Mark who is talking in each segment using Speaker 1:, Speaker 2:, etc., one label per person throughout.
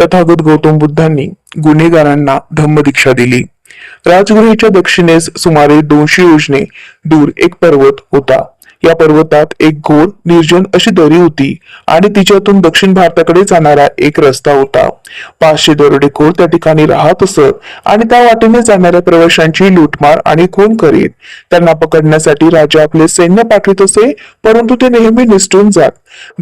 Speaker 1: तथागत गौतम बुद्धांनी गुन्हेगारांना धम्मदीक्षा दिली. राजगृहाच्या दक्षिणेस सुमारे दोनशे योजने दूर एक पर्वत होता. या पर्वतात एक गोल निर्जन अशी दरी होती आणि तिच्यातून दक्षिण भारताकडे जाणारा एक रस्ता होता. पाचशे दरोडेखोर त्या ठिकाणी राहत असत आणि त्या वाटेने जाणाऱ्या प्रवाशांची लूटमार आणि खून करीत. त्यांना पकडण्यासाठी राजा आपले सैन्य पाठवित असे परंतु ते नेहमी निसटून जात.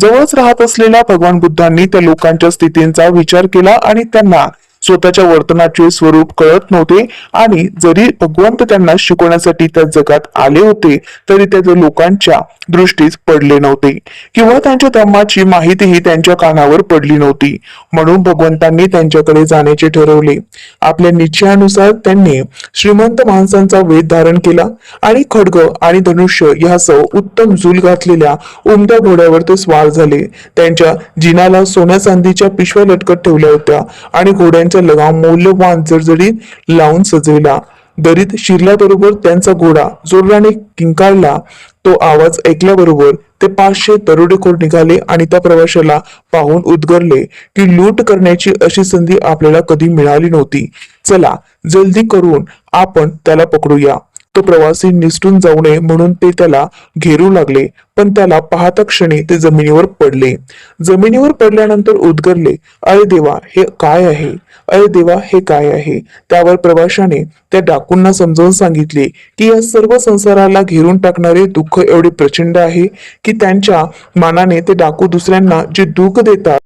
Speaker 1: जवळच राहत असलेल्या भगवान बुद्धांनी त्या लोकांच्या स्थितींचा विचार केला आणि त्यांना स्वतःच्या वर्तनाचे स्वरूप कळत नव्हते. आणि जरी भगवंत त्यांना शिकवण्यासाठी त्या जगात आले होते तरी त्या लोकांच्या दृष्टीस पडले नव्हते. किंवा त्यांच्या धर्माची माहितीही त्यांच्या कानावर पडली नव्हती. म्हणून भगवंतांनी त्यांच्याकडे जाण्याचे ठरवले. आपल्या निश्चयानुसार त्यांनी श्रीमंत माणसांचा वेध धारण केला आणि खडग आणि धनुष्य यासह उत्तम झूल घातलेल्या उमद्या घोड्यावर ते स्वार झाले. त्यांच्या जिनाला सोन्या चांदीच्या पिशव्या लटकत ठेवल्या होत्या आणि घोड्यांच्या घोड्यांचा लगाम मौल्यवान जडजडीत लावून सजविला. दरीत शिरल्याबरोबर त्यांचा घोडा जोराने किंकाळला. तो आवाज ऐकल्याबरोबर ते पाचशे दरोडेखोर निघाले आणि त्या प्रवाशाला पाहून उद्गरले की लूट करण्याची अशी संधी आपल्याला कधी मिळाली नव्हती. चला जल्दी करून आपण त्याला पकडूया. तो प्रवासी निसटून जाऊ नये म्हणून ते त्याला घेरू लागले. पण त्याला पाहता क्षणी ते जमिनीवर पडले. जमिनीवर पडल्यानंतर उद्गरले अरे देवा हे काय आहे? अरे देवा हे काय आहे? त्यावर प्रवाशाने त्या डाकूंना समजावून सांगितले की या सर्व संसाराला घेरून टाकणारे दुःख एवढे प्रचंड आहे की त्यांच्या मानाने ते डाकू दुसऱ्यांना जे दुःख देतात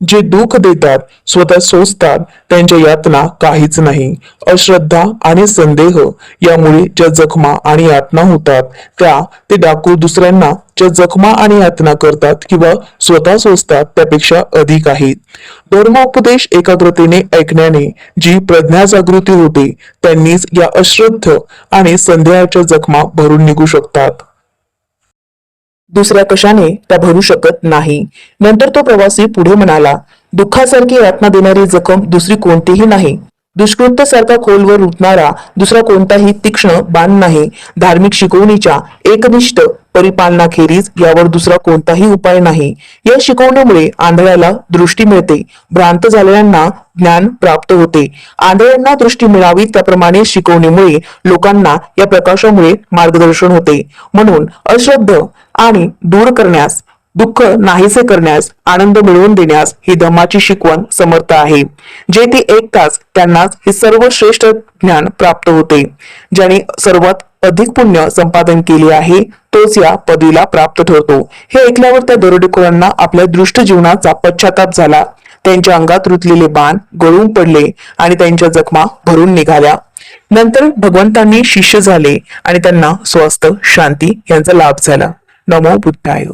Speaker 1: जे दुःख देतात स्वतः सोसतात त्यांच्या यातना काहीच नाही. अश्रद्धा आणि संदेह यामुळे ज्या जखमा आणि यातना होतात त्या ते डाकू दुसऱ्यांना ज्या जखमा आणि यातना करतात किंवा स्वतः सोसतात त्यापेक्षा अधिक आहेत. धर्मोपदेश एकाग्रतेने ऐकण्याने जी प्रज्ञा जागृती होते त्यांनीच या अश्रद्ध आणि संदेहाच्या जखमा भरून निघू शकतात.
Speaker 2: दुसऱ्या कशाने त्या भरू शकत नाही. नंतर तो प्रवासी पुढे म्हणाला दुःखासारखी यातना देणारी जखम दुसरी कोणतीही नाही. दुष्कृत्य सारखा खोलवर रुतणारा दुसरा कोणताही तीक्ष्ण बाण नाही. धार्मिक शिकवणीच्या एकनिष्ठ परिपालनाखेरीज यावर दुसरा कोणताही उपाय नाही. या शिकवणीमुळे आंधळ्याला दृष्टी मिळते. भ्रांत झालेल्यांना ज्ञान प्राप्त होते. आंधळ्यांना दृष्टी मिळावी त्याप्रमाणे शिकवणीमुळे लोकांना या प्रकाशामुळे मार्गदर्शन होते. म्हणून अश्रद्ध आणि दूर करण्यास दुःख नाहीसे करण्यास आनंद मिळवून देण्यास ही धम्माची शिकवण समर्थ आहे. जे ते ऐकताच त्यांनाच हे सर्व श्रेष्ठ ज्ञान प्राप्त होते. ज्याने सर्वात अधिक पुण्य संपादन केले आहे तोच या पदवीला प्राप्त ठरतो. हे ऐकल्यावर त्या दरोडेखोरांना आपल्या दृष्ट जीवनाचा पश्चाताप झाला. त्यांच्या अंगात रुतलेले बाण गळून पडले आणि त्यांच्या जखमा भरून निघाल्या. नंतर भगवंतांनी शिष्य झाले आणि त्यांना स्वस्थ शांती यांचा लाभ झाला. नमो बुद्धाय.